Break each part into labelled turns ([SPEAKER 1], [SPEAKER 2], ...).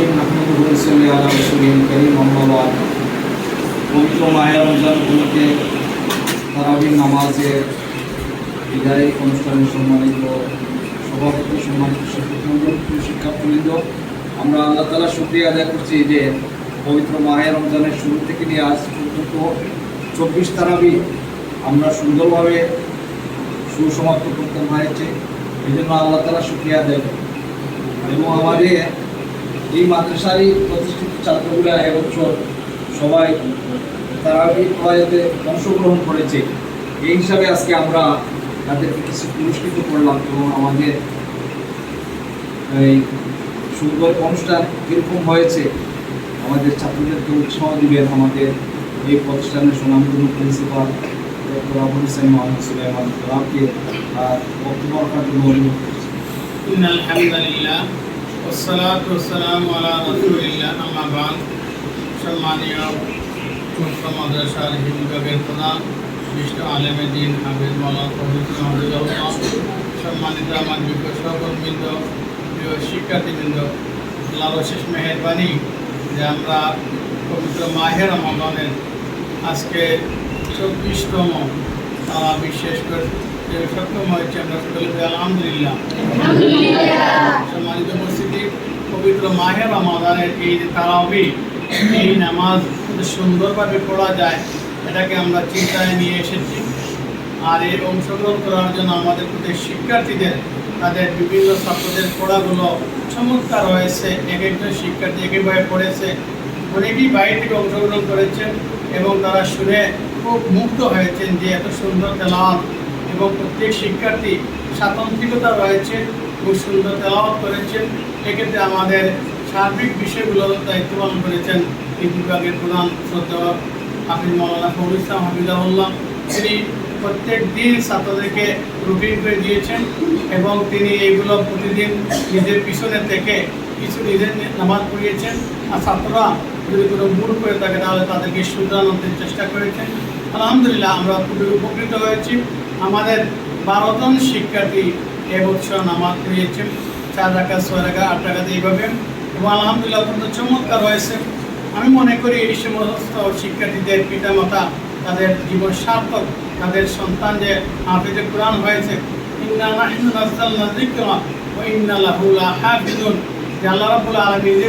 [SPEAKER 1] الرحيم نحمده ونصلي على رسوله الكريم أما بعد পবিত্র মায়ের রমজান উপলক্ষে তারাবির নামাজের বিদায়ী অনুষ্ঠানে সম্মানিত সভাপতি সম্মানিত শিক্ষকবৃন্দ শিক্ষার্থীবৃন্দ আমরা আল্লাহ তালা শুক্রিয়া আদায় করছি যে পবিত্র মায়ের রমজানের শুরু থেকে নিয়ে আজ পর্যন্ত চব্বিশ তারাবি আমরা সুন্দরভাবে সুসমাপ্ত করতে হয়েছে এই জন্য আল্লাহ তালা শুক্রিয়া আদায় করি এবং আমাদের এই মাদ্রাসারই প্রতিষ্ঠিত ছাত্রগুলা এবছর সবাই তারাবি পড়াইতে অংশগ্রহণ করেছে। এই হিসাবে আজকে আমরা তাদেরকে কিছু পুরস্কৃত করলাম এবং আমাদের এই সুন্দর অনুষ্ঠান কীরকম হয়েছে। আমাদের ছাত্রদেরকে উৎসাহ দিবেন আমাদের এই প্রতিষ্ঠানের সুনামগুলো প্রিন্সিপাল ডক্টর আবুল হোসেন মোহাম্মদ সুলাইমান আর বক্তব্য রাখার জন্য অনুরোধ করছি।
[SPEAKER 2] সম্মানীয় মুক্ত মাদ্রাসার হিন্দুগের প্রধান বিষ্ট আলেমের দিন হাবিজ মৌলানা সম্মানিত আমার বিজ্ঞ সহকর্মীবৃন্দ, প্রিয় শিক্ষার্থীবৃন্দ আল্লাহ শেষ মেহরবানি যে আমরা পবিত্র মাহের রমাগণের আজকে চব্বিশতম তারা বিশেষ করে সক্ষম হয়েছে আমরা সকলে আলহামদুলিল্লাহ। পবিত্র মাহের রমাদানের এই যে তারাবি, এই নামাজ সুন্দরভাবে পড়া যায়, এটাকে আমরা চিন্তায় নিয়ে এসেছি। আর এই অংশগ্রহণ করার জন্য আমাদের প্রতি শিক্ষার্থীদের, তাদের বিভিন্ন ছাত্রদের পড়াগুলো চমৎকার হয়েছে, এক একজন শিক্ষার্থী একইভাবে পড়েছে। অনেকেই বাইরে থেকে অংশগ্রহণ করেছেন এবং তারা শুনে খুব মুগ্ধ হয়েছেন যে এত সুন্দর তেলাওয়াত এবং প্রত্যেক শিক্ষার্থী স্বাতন্ত্রিকতা রয়েছে খুব সুন্দর তেলাওয়াত করেছেন। এক্ষেত্রে আমাদের সার্বিক বিষয়গুলো দায়িত্ব পালন করেছেন এই বিভাগের প্রধান শ্রদ্ধা হাফিজ মৌলানা ফখরুল ইসলাম হাফিজাহুল্লাহ। তিনি প্রত্যেক দিন ছাত্রদেরকে রুটিন করে দিয়েছেন এবং তিনি এইগুলো প্রতিদিন নিজের পিছনে থেকে কিছু নিজের নামাজ পড়িয়েছেন। আর ছাত্ররা যদি কোনো ভুল করে থাকে, তাহলে তাদেরকে শুধরানোর চেষ্টা করেছেন। আলহামদুলিল্লাহ, আমরা খুবই উপকৃত হয়েছি। আমাদের বারোজন শিক্ষার্থী এবছর নামাজ পড়িয়েছেন। চার টাকা ছয় টাকা আট টাকাতে এইভাবে। এবং আলহামদুলিল্লাহ অত্যন্ত চমৎকার হয়েছে। আমি মনে করি এই সমস্ত শিক্ষার্থীদের পিতামাতা তাদের জীবন সার্থক, তাদের সন্তান যে হাফিজে কোরআন হয়েছে। ইন্না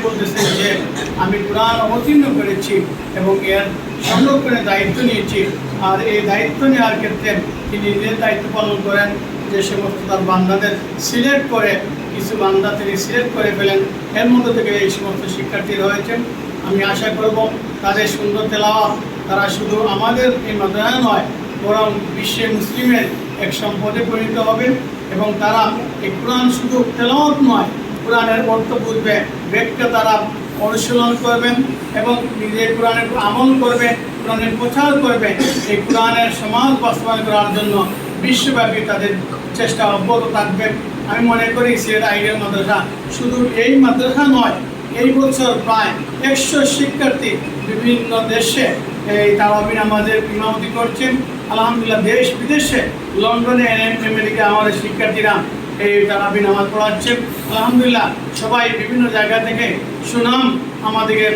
[SPEAKER 2] বলতেছেন যে, আমি কোরআন অবতীর্ণ করেছি এবং এর সংরক্ষণের দায়িত্ব নিয়েছি। আর এই দায়িত্ব নেওয়ার ক্ষেত্রে তিনি নিজের দায়িত্ব পালন করেন। যে সমস্ত তার বান্দাদের সিলেক্ট করে, কিছু বান্দা তিনি সিলেক্ট করে ফেলেন, এর মধ্যে থেকে এই সমস্ত শিক্ষার্থী রয়েছেন। আমি আশা করব তাদের সুন্দর তেলাওয়াত, তারা শুধু আমাদের এই মাদ্রাসা নয়, বরং বিশ্বে মুসলিমের এক সম্পদে পরিণত হবে এবং তারা এই কোরআন শুধু তেলাওয়াত নয়, কোরআনের অর্থ বুঝবে ব্যাখ্যা তারা অনুশীলন করবেন এবং নিজের কোরআনের আমল করবে। কোরআনের প্রচার করবে, এই কোরআনের সমাজ বাস্তবায়ন করার জন্য বিশ্বব্যাপী তাদের চেষ্টা অব্যাহত থাকবে। আমি মনে করি সিলেট আইডিয়াল মাদ্রাসা শুধু এই মাদ্রাসা নয়, এই বছর প্রায় একশো শিক্ষার্থী বিভিন্ন দেশে এই তাওয়াবি নামাজের ইমামতি করছেন। আলহামদুলিল্লাহ দেশ বিদেশে লন্ডনে আমেরিকা আমাদের শিক্ষার্থীরা এই তারাবি নামাজ পড়াচ্ছেন। আলহামদুলিল্লাহ সবাই বিভিন্ন জায়গা থেকে সুনাম আমাদেরকে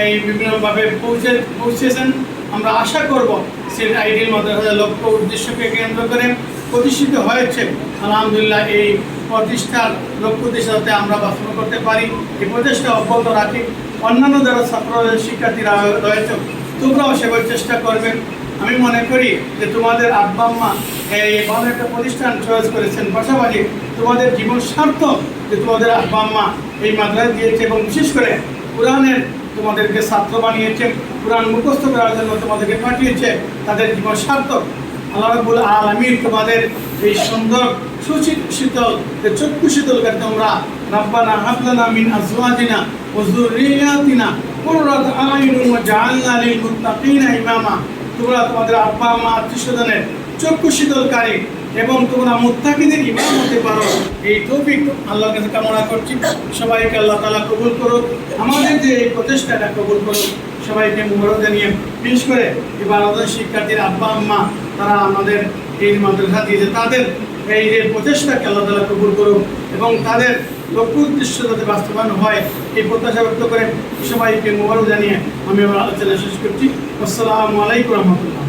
[SPEAKER 2] এই বিভিন্নভাবে পৌঁছে, পৌঁছেছেন। আমরা আশা করব সেই আইডিয়াল মাদ্রাসার লক্ষ্য উদ্দেশ্যকে কেন্দ্র করে প্রতিষ্ঠিত হয়েছে। আলহামদুলিল্লাহ, এই প্রতিষ্ঠার লক্ষ্য উদ্দেশ্য আমরা বাস্তবায়ন করতে পারি। এই প্রচেষ্টা অব্যাহত রাখি। অন্যান্য যারা ছাত্র শিক্ষার্থীরা রয়েছে, তোমরাও সেভাবে চেষ্টা করবেন আমি মনে করি যে তোমাদের আব্বা আম্মা এই ভালো একটা প্রতিষ্ঠান চয়েস করেছেন। পাশাপাশি তোমাদের জীবন সার্থক যে তোমাদের আব্বা আম্মা এই মাদ্রাসা দিয়েছে এবং বিশেষ করে কোরআনের তোমাদেরকে ছাত্র বানিয়েছে। কোরআন মুখস্থ করার জন্য তোমাদেরকে পাঠিয়েছে, তাদের জীবন সার্থক। আল্লাহ রাব্বুল আলামিন তোমাদের এই সুন্দর, সুশীত শীতল চক্ষু শীতলকে তোমরা, রাব্বানা হাবলানা মিন আজওয়াজিনা ওয়া যুররিয়াতিনা কুররাত আয়ুন ওয়া জাআলনা লিল মুত্তাকিনা ইমামা। তোমরা তোমাদের আব্বা মা আত্মীয় স্বজনের চক্ষু শীতলকারী এবং তোমরা মুত্তাকিদের ইমাম হতে পারো। এই তৌফিক আল্লাহর কাছে কামনা করছি। সবাইকে আল্লাহ তালা কবুল করুক। আমাদের যে এই প্রচেষ্টাটা কবুল করুক, সবাইকে মুহূর্তে নিয়ে বিশেষ করে এই বারোজন শিক্ষার্থীর আব্বা, আম্মা, তারা আমাদের এই মাদ্রাসা দিয়েছে, তাদের এই যে প্রচেষ্টাকে আল্লাহ তালা কবুল করুক এবং তাদের লক্ষ্য উদ্দেশ্য যাতে বাস্তবায়ন হয়, এই প্রত্যাশা ব্যক্ত করে সবাইকে মোবারক জানিয়ে আমি আমার আলোচনা শেষ করছি। আসসালামু আলাইকুম রহমতুল্লাহ।